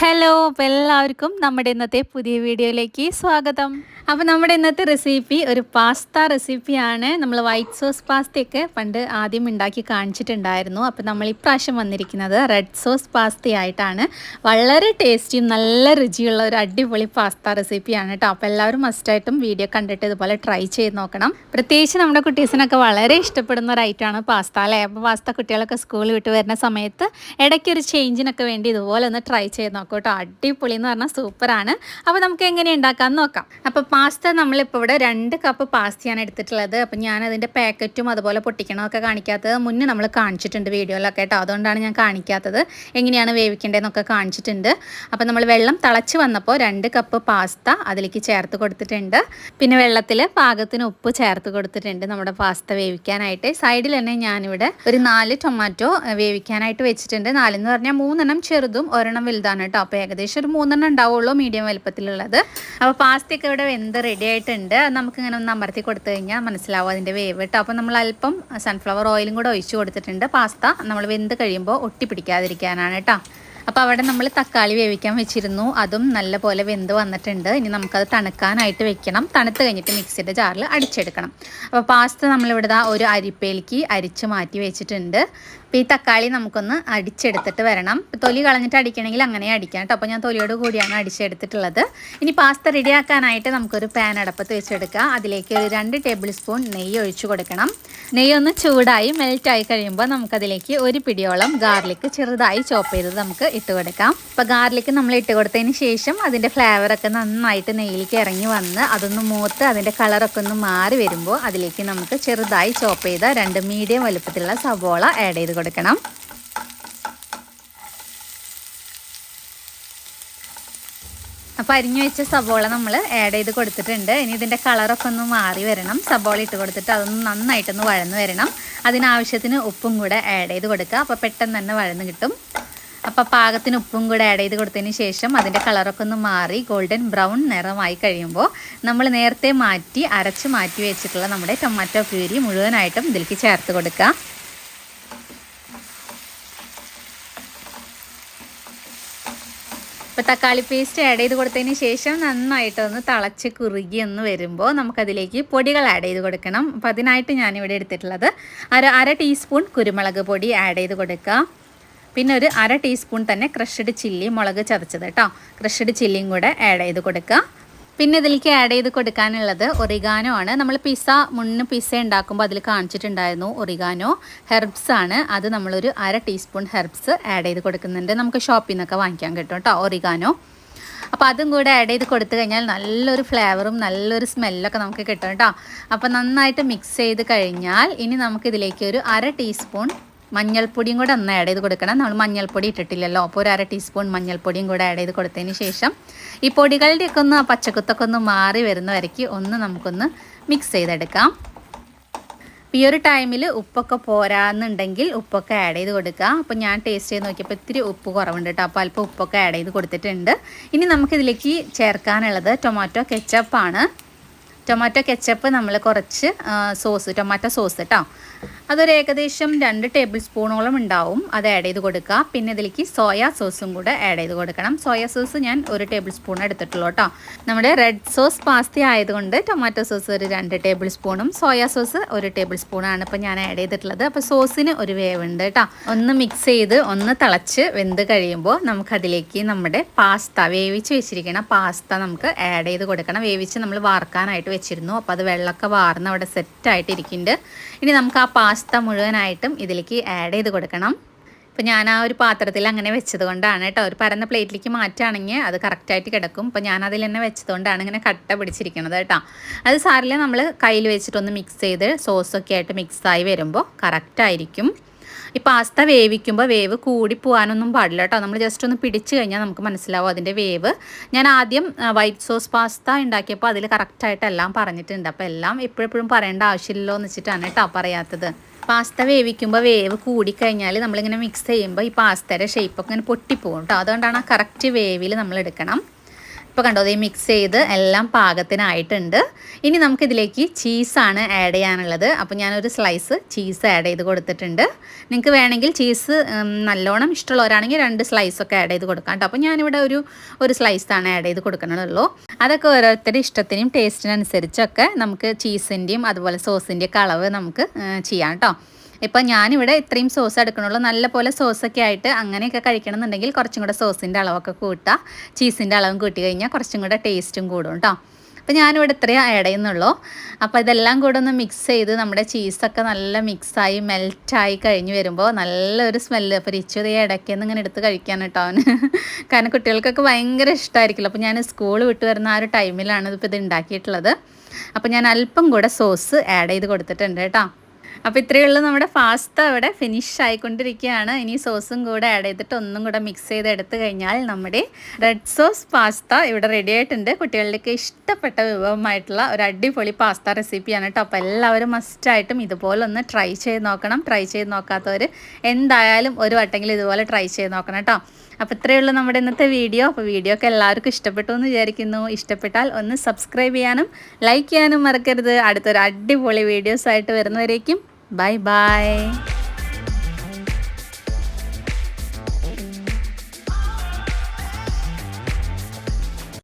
Hello എല്ലാവർക്കും നമ്മുടെ ഇന്നത്തെ പുതിയ വീഡിയോയിലേക്ക് സ്വാഗതം. അപ്പോൾ നമ്മുടെ ഇന്നത്തെ റെസിപ്പി ഒരു പാസ്ത റെസിപ്പിയാണ് നമ്മൾ വൈറ്റ് സോസ് പാസ്തയൊക്കെ പണ്ട് ആദ്യം ഉണ്ടാക്കി കാണിച്ചിട്ടുണ്ടായിരുന്നു. അപ്പോൾ നമ്മൾ ഇപ്രാവശ്യം വന്നിരിക്കുന്നത് റെഡ് സോസ് പാസ്തയായിട്ടാണ് വളരെ ടേസ്റ്റിയും നല്ല രുചിയുള്ള ഒരു അടിപൊളി പാസ്ത റെസിപ്പിയാണ് കേട്ടോ അപ്പോൾ എല്ലാവരും മസ്റ്റായിട്ടും വീഡിയോ കണ്ടിട്ട് ഇതുപോലെ ട്രൈ ചെയ്ത് നോക്കണം. പ്രത്യേകിച്ച് നമ്മുടെ കുട്ടീസിനൊക്കെ വളരെ ഇഷ്ടപ്പെടുന്ന ഒരു ഐറ്റമാണ് പാസ്ത അല്ലേ? അപ്പോൾ പാസ്ത കുട്ടികളൊക്കെ സ്കൂളിൽ വിട്ട് വരുന്ന സമയത്ത് ഇടയ്ക്കൊരു ചേഞ്ചിനൊക്കെ വേണ്ടി ഇതുപോലെ ഒന്ന് ട്രൈ ചെയ്ത് നോക്കാം കേട്ടോ അടിപൊളി എന്ന് പറഞ്ഞാൽ സൂപ്പറാണ് അപ്പോൾ നമുക്ക് എങ്ങനെ ഉണ്ടാക്കാമെന്ന് നോക്കാം. അപ്പോൾ പാസ്ത നമ്മളിപ്പോൾ ഇവിടെ രണ്ട് കപ്പ് പാസ്തയാണ് എടുത്തിട്ടുള്ളത്. അപ്പം ഞാൻ അതിന്റെ പാക്കറ്റും അതുപോലെ പൊട്ടിക്കണമൊക്കെ കാണിക്കാത്തത് മുന്നേ നമ്മൾ കാണിച്ചിട്ടുണ്ട് വീഡിയോയിലൊക്കെ കേട്ടോ. അതുകൊണ്ടാണ് ഞാൻ കാണിക്കാത്തത്. എങ്ങനെയാണ് വേവിക്കേണ്ടതെന്നൊക്കെ കാണിച്ചിട്ടുണ്ട്. അപ്പം നമ്മൾ വെള്ളം തിളച്ച് വന്നപ്പോൾ രണ്ട് കപ്പ് പാസ്ത അതിലേക്ക് ചേർത്ത് കൊടുത്തിട്ടുണ്ട്. പിന്നെ വെള്ളത്തിൽ പാകത്തിന് ഉപ്പ് ചേർത്ത് കൊടുത്തിട്ടുണ്ട് നമ്മുടെ പാസ്ത വേവിക്കാനായിട്ട്. സൈഡിൽ തന്നെ ഞാനിവിടെ ഒരു നാല് ടൊമാറ്റോ വേവിക്കാനായിട്ട് വെച്ചിട്ടുണ്ട്. നാലെന്ന് പറഞ്ഞാൽ മൂന്നെണ്ണം ചെറുതും ഒരെണ്ണം വലുതാണ് കേട്ടോ. അപ്പോൾ ഏകദേശം ഒരു മൂന്നെണ്ണം ഉണ്ടാവുള്ളൂ മീഡിയം വലുപ്പത്തിലുള്ളത്. അപ്പോൾ പാസ്തയൊക്കെ ഇവിടെ വെന്ത് റെഡി ആയിട്ടുണ്ട് അത് നമുക്കിങ്ങനെ ഒന്ന് അമർത്തി കൊടുത്തു കഴിഞ്ഞാൽ മനസ്സിലാവും അതിന്റെ വേവ് കേട്ടോ. അപ്പോൾ നമ്മൾ അല്പം സൺഫ്ലവർ ഓയിലും കൂടെ ഒഴിച്ചു കൊടുത്തിട്ടുണ്ട്. പാസ്ത നമ്മൾ വെന്ത് കഴിയുമ്പോൾ ഒട്ടിപ്പിടിക്കാതിരിക്കാനാണ് കേട്ടോ. അപ്പോൾ അവിടെ നമ്മൾ തക്കാളി വേവിക്കാൻ വെച്ചിരുന്നു. അതും നല്ല പോലെ വെന്ത് വന്നിട്ടുണ്ട്. ഇനി നമുക്കത് തണുക്കാനായിട്ട് വെക്കണം. തണുത്ത് കഴിഞ്ഞിട്ട് മിക്സിയുടെ ജാറിൽ അടിച്ചെടുക്കണം. അപ്പോൾ പാസ്ത നമ്മളിവിടെ ഒരു അരിപ്പേലിക്ക് അരിച്ച് മാറ്റി വെച്ചിട്ടുണ്ട്. അപ്പോൾ ഈ തക്കാളി നമുക്കൊന്ന് അടിച്ചെടുത്തിട്ട് വരണം. തൊലി കളഞ്ഞിട്ട് അടിക്കണമെങ്കിൽ അങ്ങനെ അടിക്കാം കേട്ടോ. അപ്പോൾ ഞാൻ തൊലിയോട് കൂടിയാണ് അടിച്ചെടുത്തിട്ടുള്ളത്. ഇനി പാസ്ത റെഡിയാക്കാനായിട്ട് നമുക്കൊരു പാൻ അടപ്പത്ത് വെച്ചെടുക്കാം. അതിലേക്ക് ഒരു രണ്ട് ടേബിൾ സ്പൂൺ നെയ്യ് ഒഴിച്ചു കൊടുക്കണം. നെയ്യ് ഒന്ന് ചൂടായി മെൽറ്റായി കഴിയുമ്പോൾ നമുക്കതിലേക്ക് ഒരു പിടിയോളം ഗാർലിക്ക് ചെറുതായി ചോപ്പ് ചെയ്ത് നമുക്ക് ഇട്ട് കൊടുക്കാം. അപ്പോൾ ഗാർലിക്ക് നമ്മൾ ഇട്ട് കൊടുത്തതിന് ശേഷം അതിന്റെ ഫ്ലേവറൊക്കെ നന്നായിട്ട് നെയ്യിലേക്ക് ഇറങ്ങി വന്ന് അതൊന്ന് മൂത്ത് അതിന്റെ കളറൊക്കെ ഒന്ന് മാറി വരുമ്പോൾ അതിലേക്ക് നമുക്ക് ചെറുതായി ചോപ്പ് ചെയ്ത രണ്ട് മീഡിയം വലുപ്പത്തിലുള്ള സവോള ആഡ് ചെയ്ത് കൊടുക്കണം. അപ്പോൾ അരിഞ്ഞു വെച്ച സബോള നമ്മൾ ആഡ് ചെയ്ത് കൊടുത്തിട്ടുണ്ട്. ഇനി ഇതിന്റെ കളറൊക്കെ ഒന്ന് മാറി വരണം. സബോള ഇട്ട് കൊടുത്തിട്ട് അതൊന്ന് നന്നായിട്ടൊന്ന് വഴന്ന് വരണം. അതിനാവശ്യത്തിന് ഉപ്പും കൂടെ ആഡ് ചെയ്ത് കൊടുക്കുക. അപ്പോൾ പെട്ടെന്ന് തന്നെ വഴന്ന് കിട്ടും. അപ്പോൾ പാകത്തിന് ഉപ്പും കൂടെ ആഡ് ചെയ്ത് കൊടുത്തതിന് ശേഷം അതിന്റെ കളറൊക്കെ ഒന്ന് മാറി ഗോൾഡൻ ബ്രൗൺ നിറമായി കഴിയുമ്പോൾ നമ്മൾ നേരത്തെ മാറ്റി അരച്ച് മാറ്റി വെച്ചിട്ടുള്ള നമ്മുടെ ടൊമാറ്റോ പ്യൂരി മുഴുവനായിട്ടും ഇതിലേക്ക് ചേർത്ത് കൊടുക്കുക. ഇപ്പോൾ തക്കാളി പേസ്റ്റ് ആഡ് ചെയ്ത് കൊടുത്തതിന് ശേഷം നന്നായിട്ടൊന്ന് തിളച്ച് കുറുകി എന്ന് വരുമ്പോൾ നമുക്കതിലേക്ക് പൊടികൾ ആഡ് ചെയ്ത് കൊടുക്കണം. അപ്പോൾ അതിനായിട്ട് ഞാനിവിടെ എടുത്തിട്ടുള്ളത് അര അര ടീസ്പൂൺ കുരുമുളക് പൊടി ആഡ് ചെയ്ത് കൊടുക്കുക. പിന്നെ ഒരു അര ടീസ്പൂൺ തന്നെ ക്രഷ്ഡ് ചില്ലി മുളക് ചതച്ചത് കേട്ടോ ക്രഷ്ഡ് ചില്ലിയും കൂടെ ആഡ് ചെയ്ത് കൊടുക്കുക. പിന്നെ ഇതിലേക്ക് ആഡ് ചെയ്ത് കൊടുക്കാനുള്ളത് ഒറിഗാനോ ആണ്. നമ്മൾ പിസ്സ മുന്ന് പിസ്സ ഉണ്ടാക്കുമ്പോൾ അതിൽ കാണിച്ചിട്ടുണ്ടായിരുന്നു ഒറിഗാനോ ഹെർബ്സ് ആണ്. അത് നമ്മളൊരു അര ടീസ്പൂൺ ഹെർബ്സ് ആഡ് ചെയ്ത് കൊടുക്കുന്നുണ്ട്. നമുക്ക് ഷോപ്പിൽ നിന്നൊക്കെ വാങ്ങിക്കാൻ കിട്ടും കേട്ടോ ഒറിഗാനോ അപ്പോൾ അതും കൂടെ ആഡ് ചെയ്ത് കൊടുത്തു കഴിഞ്ഞാൽ നല്ലൊരു ഫ്ലേവറും നല്ലൊരു സ്മെല്ലൊക്കെ നമുക്ക് കിട്ടും കേട്ടോ അപ്പോൾ നന്നായിട്ട് മിക്സ് ചെയ്ത് കഴിഞ്ഞാൽ ഇനി നമുക്കിതിലേക്ക് ഒരു അര ടീസ്പൂൺ മഞ്ഞൾപ്പൊടിയും കൂടെ ഒന്ന് ആഡ് ചെയ്ത് കൊടുക്കണം. നമ്മൾ മഞ്ഞൾപ്പൊടി ഇട്ടിട്ടില്ലല്ലോ. അപ്പോൾ ഒരു അര ടീസ്പൂൺ മഞ്ഞൾപ്പൊടിയും കൂടെ ആഡ് ചെയ്ത് കൊടുത്തതിന് ശേഷം ഈ പൊടികളുടെയൊക്കെ ഒന്ന് പച്ചക്കുത്തൊക്കെ ഒന്ന് മാറി വരുന്ന വരയ്ക്ക് ഒന്ന് നമുക്കൊന്ന് മിക്സ് ചെയ്തെടുക്കാം. ഈ ഒരു ടൈമിൽ ഉപ്പൊക്കെ പോരാന്നുണ്ടെങ്കിൽ ഉപ്പൊക്കെ ആഡ് ചെയ്ത് കൊടുക്കുക. അപ്പോൾ ഞാൻ ടേസ്റ്റ് ചെയ്ത് നോക്കിയപ്പോൾ ഇത്തിരി ഉപ്പ് കുറവുണ്ട് കേട്ടോ. അപ്പോൾ അല്പം ഉപ്പൊക്കെ ആഡ് ചെയ്ത് കൊടുത്തിട്ടുണ്ട്. ഇനി നമുക്കിതിലേക്ക് ചേർക്കാനുള്ളത് ടൊമാറ്റോ കെച്ചപ്പാണ് ടൊമാറ്റോ കെച്ചപ്പ് നമ്മൾ കുറച്ച് സോസ് ടൊമാറ്റോ സോസ് കേട്ടോ. അതൊരു ഏകദേശം രണ്ട് ടേബിൾ സ്പൂണോളം ഉണ്ടാവും. അത് ആഡ് ചെയ്ത് കൊടുക്കുക. പിന്നെ ഇതിലേക്ക് സോയാ സോസും കൂടെ ആഡ് ചെയ്ത് കൊടുക്കണം. സോയാ സോസ് ഞാൻ ഒരു ടേബിൾ സ്പൂൺ എടുത്തിട്ടുള്ളൂ കേട്ടോ. നമ്മുടെ റെഡ് സോസ് പാസ്ത ആയതുകൊണ്ട് ടൊമാറ്റോ സോസ് ഒരു രണ്ട് ടേബിൾ സ്പൂണും സോയാ സോസ് ഒരു ടേബിൾ സ്പൂണാണ് ഇപ്പോൾ ഞാൻ ആഡ് ചെയ്തിട്ടുള്ളത്. അപ്പോൾ സോസിന് ഒരു വേവുണ്ട് കേട്ടോ. ഒന്ന് മിക്സ് ചെയ്ത് ഒന്ന് തിളച്ച് വെന്ത് കഴിയുമ്പോൾ നമുക്കതിലേക്ക് നമ്മുടെ പാസ്ത വേവിച്ച് വെച്ചിരിക്കണം പാസ്ത നമുക്ക് ആഡ് ചെയ്ത് കൊടുക്കണം. വേവിച്ച് നമ്മൾ വാർക്കാനായിട്ട് വെച്ചിരുന്നു. അപ്പോൾ അത് വെള്ളമൊക്കെ വാർന്ന് അവിടെ സെറ്റായിട്ട് ഇരിക്കുന്നുണ്ട് ഇനി നമുക്ക് ആ പാസ്ത മുഴുവനായിട്ടും ഇതിലേക്ക് ആഡ് ചെയ്ത് കൊടുക്കണം. ഇപ്പോൾ ഞാൻ ആ ഒരു പാത്രത്തിൽ അങ്ങനെ വെച്ചത് കൊണ്ടാണ് കേട്ടോ. ഒരു പരന്ന പ്ലേറ്റിലേക്ക് മാറ്റുകയാണെങ്കിൽ അത് കറക്റ്റായിട്ട് കിടക്കും. അപ്പോൾ ഞാൻ അതിൽ തന്നെ വെച്ചതുകൊണ്ടാണ് ഇങ്ങനെ കട്ട പിടിച്ചിരിക്കുന്നത് കേട്ടോ. അത് സാറിൽ നമ്മൾ കയ്യിൽ വെച്ചിട്ടൊന്ന് മിക്സ് ചെയ്ത് സോസൊക്കെ ആയിട്ട് മിക്സായി വരുമ്പോൾ കറക്റ്റായിരിക്കും ഈ പാസ്ത വേവിക്കുമ്പോൾ വേവ് കൂടി പോകാനൊന്നും പാടില്ല കേട്ടോ നമ്മൾ ജസ്റ്റ് ഒന്ന് പിടിച്ചു കഴിഞ്ഞാൽ നമുക്ക് മനസ്സിലാവും അതിന്റെ വേവ്. ഞാൻ ആദ്യം വൈറ്റ് സോസ് പാസ്ത ഉണ്ടാക്കിയപ്പോൾ അതിൽ കറക്റ്റായിട്ട് എല്ലാം പറഞ്ഞിട്ടുണ്ട്. അപ്പോൾ എല്ലാം എപ്പോഴെപ്പോഴും പറയേണ്ട ആവശ്യമില്ലല്ലോ എന്ന് വെച്ചിട്ടാണ് കേട്ടോ പറയാത്തത്. പാസ്ത വേവിക്കുമ്പോൾ വേവ് കൂടിക്കഴിഞ്ഞാൽ നമ്മളിങ്ങനെ മിക്സ് ചെയ്യുമ്പോൾ ഈ പാസ്തയുടെ ഷേപ്പൊക്കെ ഇങ്ങനെ പൊട്ടിപ്പോകും കേട്ടോ അതുകൊണ്ടാണ് ആ കറക്റ്റ് വേവിൽ നമ്മൾ എടുക്കണം ഇപ്പോൾ കണ്ടോ ഈ മിക്സ് ചെയ്ത് എല്ലാം പാകത്തിനായിട്ടുണ്ട്. ഇനി നമുക്കിതിലേക്ക് ചീസാണ് ആഡ് ചെയ്യാനുള്ളത്. അപ്പോൾ ഞാനൊരു സ്ലൈസ് ചീസ് ആഡ് ചെയ്ത് കൊടുത്തിട്ടുണ്ട്. നിങ്ങൾക്ക് വേണമെങ്കിൽ ചീസ് നല്ലോണം ഇഷ്ടമുള്ളവരാണെങ്കിൽ രണ്ട് സ്ലൈസൊക്കെ ആഡ് ചെയ്ത് കൊടുക്കാം കേട്ടോ. അപ്പോൾ ഞാനിവിടെ ഒരു ഒരു സ്ലൈസാണ് ആഡ് ചെയ്ത് കൊടുക്കണുള്ളൂ അതൊക്കെ ഓരോരുത്തരുടെ ഇഷ്ടത്തിനും ടേസ്റ്റിനനുസരിച്ചൊക്കെ നമുക്ക് ചീസിന്റെയും അതുപോലെ സോസിന്റെയും ഒക്കെ അളവ് നമുക്ക് ചെയ്യാം കേട്ടോ. ഇപ്പം ഞാനിവിടെ ഇത്രയും സോസ് എടുക്കണുള്ളൂ. നല്ല പോലെ സോസൊക്കെ ആയിട്ട് അങ്ങനെയൊക്കെ കഴിക്കണമെന്നുണ്ടെങ്കിൽ കുറച്ചും കൂടെ സോസിന്റെ അളവൊക്കെ കൂട്ടുക. ചീസിന്റെ അളവും കൂട്ടി കഴിഞ്ഞാൽ കുറച്ചും കൂടെ ടേസ്റ്റും കൂടും കേട്ടോ അപ്പം ഞാനിവിടെ ഇത്രയും ആഡ് ചെയ്യുന്നുള്ളൂ. അപ്പോൾ ഇതെല്ലാം കൂടെ ഒന്ന് മിക്സ് ചെയ്ത് നമ്മുടെ ചീസൊക്കെ നല്ല മിക്സായി മെൽറ്റായി കഴിഞ്ഞ് വരുമ്പോൾ നല്ലൊരു സ്മെല്ല് അപ്പോൾ റിച്ചു ഈ ഇടയ്ക്ക് നിന്ന് ഇങ്ങനെ എടുത്ത് കഴിക്കാൻ കേട്ടോ അവന്. കാരണം കുട്ടികൾക്കൊക്കെ ഭയങ്കര ഇഷ്ടമായിരിക്കില്ല. അപ്പോൾ ഞാൻ സ്കൂൾ വിട്ട് വരുന്ന ആ ഒരു ടൈമിലാണ് ഇപ്പോൾ ഇത് ഉണ്ടാക്കിയിട്ടുള്ളത്. അപ്പോൾ ഞാൻ അല്പം കൂടെ സോസ് ആഡ് ചെയ്ത് കൊടുത്തിട്ടുണ്ട് കേട്ടോ അപ്പോൾ ഇത്രയുള്ള നമ്മുടെ പാസ്ത അവിടെ ഫിനിഷ് ആയിക്കൊണ്ടിരിക്കുകയാണ്. ഇനി സോസും കൂടെ ആഡ് ചെയ്തിട്ട് ഒന്നും കൂടെ മിക്സ് ചെയ്ത് എടുത്തു കഴിഞ്ഞാൽ നമ്മുടെ റെഡ് സോസ് പാസ്ത ഇവിടെ റെഡി ആയിട്ടുണ്ട്. കുട്ടികളുടെയൊക്കെ ഇഷ്ടപ്പെട്ട വിഭവമായിട്ടുള്ള ഒരു അടിപൊളി പാസ്ത റെസിപ്പിയാണ് കേട്ടോ അപ്പോൾ എല്ലാവരും മസ്റ്റായിട്ടും ഇതുപോലെ ഒന്ന് ട്രൈ ചെയ്ത് നോക്കണം. ട്രൈ ചെയ്ത് നോക്കാത്തവർ എന്തായാലും ഒരു വട്ടെങ്കിലും ഇതുപോലെ ട്രൈ ചെയ്ത് നോക്കണം കേട്ടോ അപ്പോൾ ഇത്രയേ ഉള്ളൂ നമ്മുടെ ഇന്നത്തെ വീഡിയോ. അപ്പോൾ വീഡിയോ ഒക്കെ എല്ലാവർക്കും ഇഷ്ടപ്പെട്ടു എന്ന് വിചാരിക്കുന്നു. ഇഷ്ടപ്പെട്ടാൽ ഒന്ന് സബ്സ്ക്രൈബ് ചെയ്യാനും ലൈക്ക് ചെയ്യാനും മറക്കരുത്. അടുത്തൊരു അടിപൊളി വീഡിയോസ് ആയിട്ട് വരുന്നവരേക്കും. Bye bye